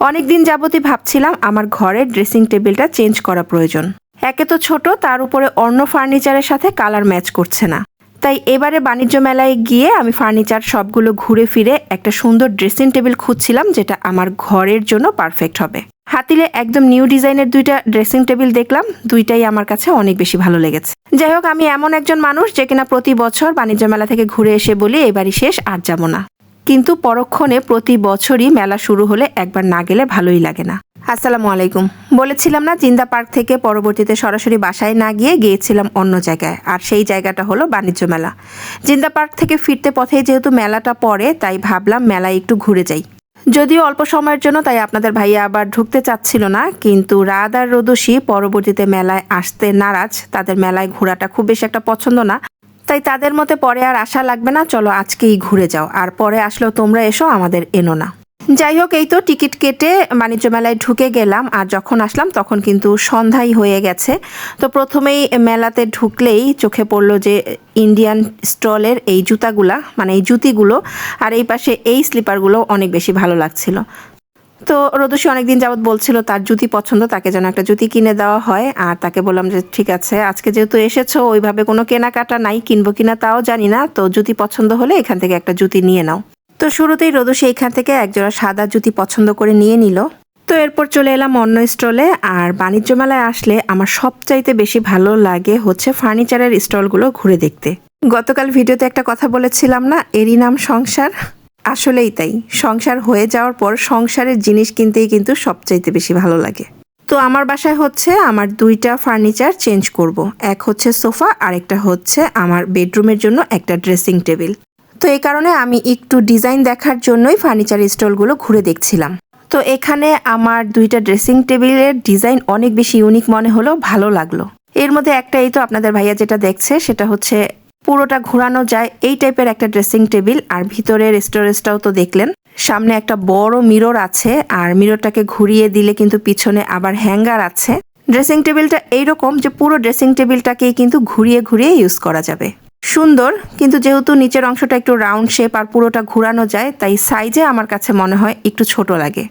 অনেক দিন যাবতই ভাবছিলাম আমার ঘরের ড্রেসিং টেবিলটা চেঞ্জ করা প্রয়োজন। একে তো ছোট, তার উপরে অন্য ফার্নিচারের সাথে কালার ম্যাচ করছে না। তাই এবারে বাণিজ্য মেলায় গিয়ে আমি ফার্নিচার সবগুলো ঘুরে ফিরে একটা সুন্দর ড্রেসিং টেবিল খুঁজছিলাম, যেটা আমার ঘরের জন্য পারফেক্ট হবে। হাতিলে একদম নিউ ডিজাইনের দুইটা ড্রেসিং টেবিল দেখলাম, দুইটাই আমার কাছে অনেক বেশি ভালো লেগেছে। যাই হোক, আমি এমন একজন মানুষ যে কিনা প্রতি বছর বাণিজ্য মেলা থেকে ঘুরে এসে বলি, এবারই শেষ, আর যাব না। কিন্তু পরক্ষণে প্রতি বছরই মেলা শুরু হলে একবার না গেলে ভালোই লাগে না। আসসালামু আলাইকুম। বলেছিলাম না জিন্দা পার্ক থেকে পরবর্তীতে সরাসরি বাসায় না গিয়ে গিয়েছিলাম অন্য জায়গায়, আর সেই জায়গাটা হলো বাণিজ্য মেলা। জিন্দা পার্ক থেকে ফিরতে পথে যেহেতু মেলাটা পড়ে, তাই ভাবলাম মেলায় একটু ঘুরে যাই। যদিও অল্প সময়ের জন্য, তাই আপনাদের ভাইয়া আবার ঢুকতে চাচ্ছিল না, কিন্তু রাত আর রোদসী পরবর্তীতে মেলায় আসতে নারাজ। তাদের মেলায় ঘোরাটা খুব বেশি একটা পছন্দ না। তাই তাদের মতে পরে আর আশা লাগবে না। চলো আজকেই ঘুরে যাও। আর পরে আসলেও তোমরা এসো, আমাদের এনো না। যাই হোক, এই তো টিকিট কেটে বাণিজ্য মেলায় ঢুকে গেলাম। আর যখন আসলাম, তখন কিন্তু সন্ধ্যাই হয়ে গেছে। তো প্রথমেই মেলাতে ঢুকলেই চোখে পড়ল যে ইন্ডিয়ান স্টলের এই জুতাগুলা মানে এই জুতিগুলো, আর এই পাশে এই স্লিপারগুলো অনেক বেশি ভালো লাগছিল। তো রোদসী অনেকদিন যাবৎ বলছিল তার জুতি পছন্দ, তাকে যেন একটা জুতি কিনে দেওয়া হয়। আর তাকে বললাম যে, ঠিক আছে, আজকে যেহেতু এসেছ, ওইভাবে কোনো কেনাকাটা নাই, কিনবো কিনা তাও জানি না। তো জুতি পছন্দ হলে এখান থেকে একটা জুতি নিয়ে নাও। তো শুরুতেই রোদসী এখান থেকে একজোড়া সাদা জুতি পছন্দ করে নিয়ে নিল। তো এরপর চলে এলাম অন্য স্টলে, আর বাণিজ্য মেলায় আসলে আমার সবচাইতে বেশি ভালো লাগে হচ্ছে ফার্নিচারের স্টলগুলো ঘুরে দেখতে। গতকাল ভিডিওতে একটা কথা বলেছিলাম না, এরই নাম সংসার? আসলেই তাই। সংসার হয়ে যাওয়ার পর সংসারের জিনিস কিনতেই কিন্তু সবচাইতে বেশি ভালো লাগে। তো আমার বাসায় হচ্ছে আমার দুইটা ফার্নিচার চেঞ্জ করব। এক হচ্ছে সোফা আর একটা হচ্ছে আমার বেডরুমের জন্য একটা ড্রেসিং টেবিল। তো এই কারণে আমি একটু ডিজাইন দেখার জন্যই ফার্নিচার স্টলগুলো ঘুরে দেখছিলাম। তো এখানে আমার দুইটা ড্রেসিং টেবিলের ডিজাইন অনেক বেশি ইউনিক মনে হলো, ভালো লাগল। এর মধ্যে একটা এই তো আপনাদের ভাইয়া যেটা দেখছে, সেটা হচ্ছে পুরোটা ঘোরানো যায় এই টাইপের একটা ড্রেসিং টেবিল, আর ভিতরের স্টোরেজটাও তো দেখলেন। সামনে একটা বড় মিরর আছে, আর মিররটাকে ঘুরিয়ে দিলে কিন্তু পিছনে আবার হ্যাঙ্গার আছে। ড্রেসিং টেবিলটা এইরকম যে পুরো ড্রেসিং টেবিলটাকেই কিন্তু ঘুরিয়ে ঘুরিয়ে ইউজ করা যাবে। সুন্দর, কিন্তু যেহেতু নিচের অংশটা একটু রাউন্ড শেপ আর পুরোটা ঘুরানো যায়, তাই সাইজে আমার কাছে মনে হয় একটু ছোট লাগে।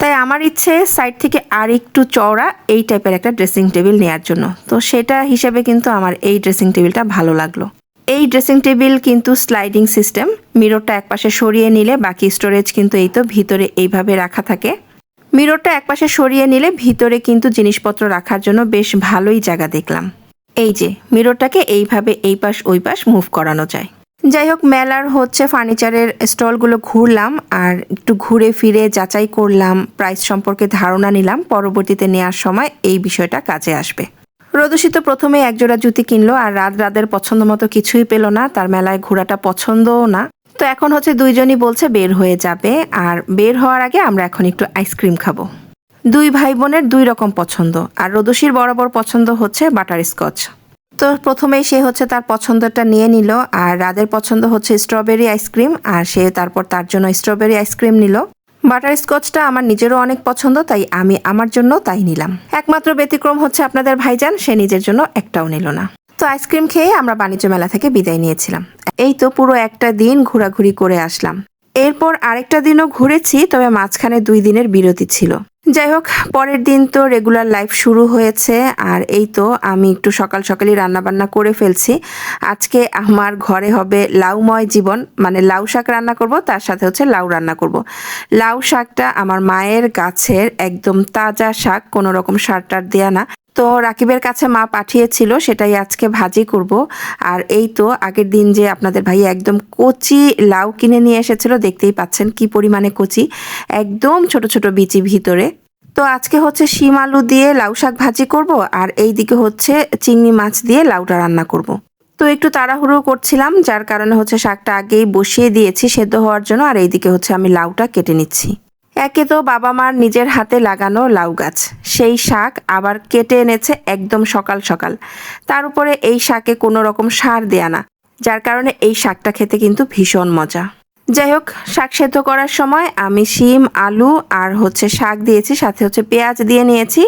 তাই আমার ইচ্ছে সাইড থেকে আর একটু চওড়া এই টাইপের একটা ড্রেসিং টেবিল নেওয়ার জন্য। তো সেটা হিসেবে কিন্তু আমার এই ড্রেসিং টেবিলটা ভালো লাগল। এই ড্রেসিং টেবিল কিন্তু স্লাইডিং সিস্টেম মিররটা একপাশে সরিয়ে নিলে বাকি স্টোরেজ কিন্তু এই তো ভিতরে এইভাবে রাখা থাকে। মিররটা একপাশে সরিয়ে নিলে ভিতরে কিন্তু জিনিসপত্র রাখার জন্য বেশ ভালোই জায়গা দেখলাম। এই যে মিররটাকে এইভাবে এই পাশ ওই পাশ মুভ করানো যায়। যাই হোক, মেলার হচ্ছে ফার্নিচারের স্টলগুলো ঘুরলাম আর একটু ঘুরে ফিরে যাচাই করলাম প্রাইস সম্পর্কে ধারণা নিলাম, পরবর্তীতে নেওয়ার সময় এই বিষয়টা কাজে আসবে। রোদসী তো প্রথমে একজোড়া জুতি কিনলো আর রাত রাদের পছন্দ মতো কিছুই পেল না, তার মেলায় ঘোরাটা পছন্দও না। তো এখন হচ্ছে দুইজনই বলছে বের হয়ে যাবে আর বের হওয়ার আগে আমরা এখন একটু আইসক্রিম খাব। দুই ভাই বোনের দুই রকম পছন্দ আর রোদসীর বরাবর পছন্দ হচ্ছে বাটার স্কচ তো প্রথমেই সে হচ্ছে তার পছন্দটা নিয়ে নিল আর রাদের পছন্দ হচ্ছে স্ট্রবেরি আইসক্রিম আর সে তারপর তার জন্য স্ট্রবেরি আইসক্রিম নিল। বাটার স্কচটা আমার নিজেরও অনেক পছন্দ, তাই আমি আমার জন্য তাই নিলাম। একমাত্র ব্যতিক্রম হচ্ছে আপনাদের ভাইজান, সে নিজের জন্য একটাও নিল না। তো আইসক্রিম খেয়ে আমরা বাণিজ্য মেলা থেকে বিদায় নিয়েছিলাম। এই তো পুরো একটা দিন ঘোরাঘুরি করে আসলাম। এরপর আরেকটা দিনও ঘুরেছি, তবে মাঝখানে দুই দিনের বিরতি ছিল। যাই হোক পরের দিন তো রেগুলার লাইফ শুরু হয়েছে, আর এই তো আমি একটু সকাল সকালই রান্নাবান্না করে ফেলছি। আজকে আমার ঘরে হবে লাউময় জীবন মানে লাউ শাক রান্না করব, তার সাথে হচ্ছে লাউ রান্না করব। লাউ শাকটা আমার মায়ের গাছের একদম তাজা শাক, কোনো রকম সার টার দেয়া না। তো রাকিবের কাছে মা পাঠিয়েছিল, সেটাই আজকে ভাজি করব। আর এই তো আগের দিন যে আপনাদের ভাই একদম কচি লাউ কিনে নিয়ে এসেছিল, দেখতেই পাচ্ছেন কি পরিমাণে কচি। একদম ছোট ছোট বিচি ভিতরে। তো আজকে হচ্ছে শিম আলু দিয়ে লাউ শাক ভাজি করব, আর এই দিকে হচ্ছে চিংড়ি মাছ দিয়ে লাউটা রান্না করব। তো একটু তাড়াহুড়ো করছিলাম, যার কারণে হচ্ছে শাকটা আগেই বসিয়ে দিয়েছি সেদ্ধ হওয়ার জন্য, আর এইদিকে হচ্ছে আমি লাউটা কেটে নিচ্ছি। একে তো বাবা মার নিজের হাতে লাগানো লাউ গাছ। সেই শাক আবার কেটে এনেছে একদম সকাল সকাল। তার উপরে এই শাকে কোনো রকম সার দেয়া না, যার কারণে এই শাকটা খেতে কিন্তু ভীষণ মজা। যাই হোক, শাক সেদ্ধ করার সময় আমি শিম, আলু আর হচ্ছে শাক দিয়েছি, সাথে হচ্ছে পেঁয়াজ দিয়ে নিয়েছি,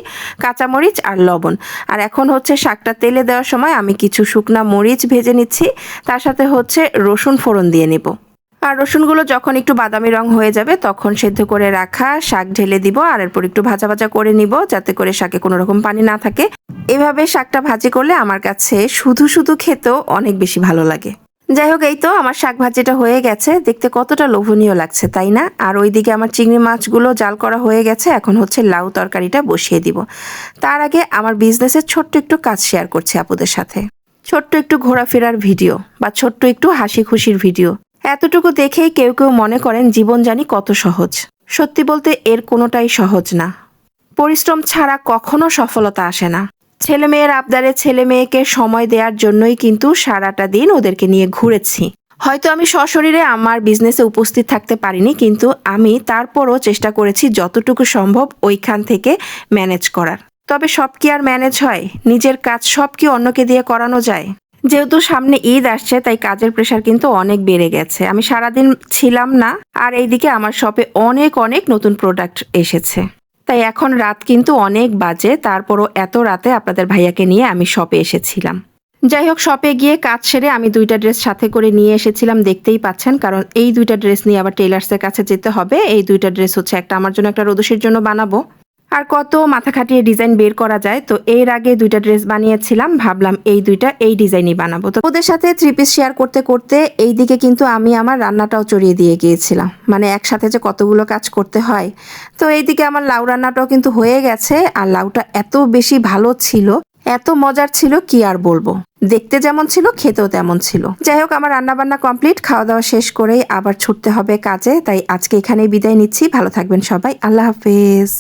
কাঁচামরিচ আর লবণ। আর এখন হচ্ছে শাকটা তেলে দেওয়ার সময় আমি কিছু শুকনা মরিচ ভেজে নিচ্ছি, তার সাথে হচ্ছে রসুন ফোড়ন দিয়ে নেব। আর রসুনগুলো যখন একটু বাদামি রং হয়ে যাবে, তখন সেদ্ধ করে রাখা শাক ঢেলে দিব আর এরপর একটু ভাজা ভাজা করে নিব যাতে করে শাকে কোনো রকম পানি না থাকে। এভাবে শাকটা ভাজি করলে আমার কাছে শুধু শুধু খেতেও অনেক বেশি ভালো লাগে। যাই হোক, এই তো আমার শাক ভাজিটা হয়ে গেছে। দেখতে কতটা লোভনীয় লাগছে, তাই না? আর ওইদিকে আমার চিংড়ি মাছগুলো জাল করা হয়ে গেছে। এখন হচ্ছে লাউ তরকারিটা বসিয়ে দিব। তার আগে আমার বিজনেসের ছোট্ট একটু কাজ শেয়ার করছি আপুদের সাথে। ছোট্ট একটু ঘোরাফেরার ভিডিও বা ছোট্ট একটু হাসি খুশির ভিডিও। এতটুকু দেখেই কেউ কেউ মনে করেন জীবন জানি কত সহজ। সত্যি বলতে এর কোনোটাই সহজ না। পরিশ্রম ছাড়া কখনো সফলতা আসে না। ছেলে মেয়ের আবদারে ছেলে মেয়েকে সময় দেওয়ার জন্যই কিন্তু সারাটা দিন ওদেরকে নিয়ে ঘুরেছি। হয়তো আমি সশরীরে আমার বিজনেসে উপস্থিত থাকতে পারিনি, কিন্তু আমি তারপরও চেষ্টা করেছি যতটুকু সম্ভব ওইখান থেকে ম্যানেজ করার। তবে সব কি আর ম্যানেজ হয়? নিজের কাজ সব কি অন্যকে দিয়ে করানো যায়? যেহেতু সামনে ঈদ আসছে, তাই কাজের প্রেশার কিন্তু অনেক বেড়ে গেছে। আমি সারাদিন ছিলাম না, আর এইদিকে আমার শপে অনেক অনেক নতুন প্রোডাক্ট এসেছে। তাই এখন রাত কিন্তু অনেক বাজে, তারপরও এত রাতে আপনাদের ভাইয়াকে নিয়ে আমি শপে এসেছিলাম। যাই হোক শপে গিয়ে কাজ সেরে আমি দুইটা ড্রেস সাথে করে নিয়ে এসেছিলাম, দেখতেই পাচ্ছেন, কারণ এই দুইটা ড্রেস নিয়ে আবার টেলার্সের কাছে যেতে হবে। এই দুইটা ড্রেস হচ্ছে একটা আমার জন্য, একটা রোদসের জন্য বানাবো। আর কত মাথা খাটিয়ে ডিজাইন বের করা যায়, তো এর আগে দুইটা ড্রেস বানিয়েছিলাম, ভাবলাম এই দুইটা এই ডিজাইনই বানাবো। তো ওদের সাথে থ্রি পিস শেয়ার করতে করতে এই দিকে কিন্তু আমি আমার রান্নাটাও চড়িয়ে দিয়ে গিয়েছিলাম। মানে একসাথে যে কতগুলো কাজ করতে হয়। তো এইদিকে আমার লাউ রান্নাটাও কিন্তু হয়ে গেছে, আর লাউটা এত বেশি ভালো ছিল, এত মজার ছিল কি আর বলব? দেখতে যেমন ছিল, খেতেও তেমন ছিল। যাই হোক, আমার রান্না বান্না কমপ্লিট খাওয়া দাওয়া শেষ করেই আবার ছুটতে হবে কাজে, তাই আজকে এখানেই বিদায় নিচ্ছি। ভালো থাকবেন সবাই, আল্লাহ হাফেজ।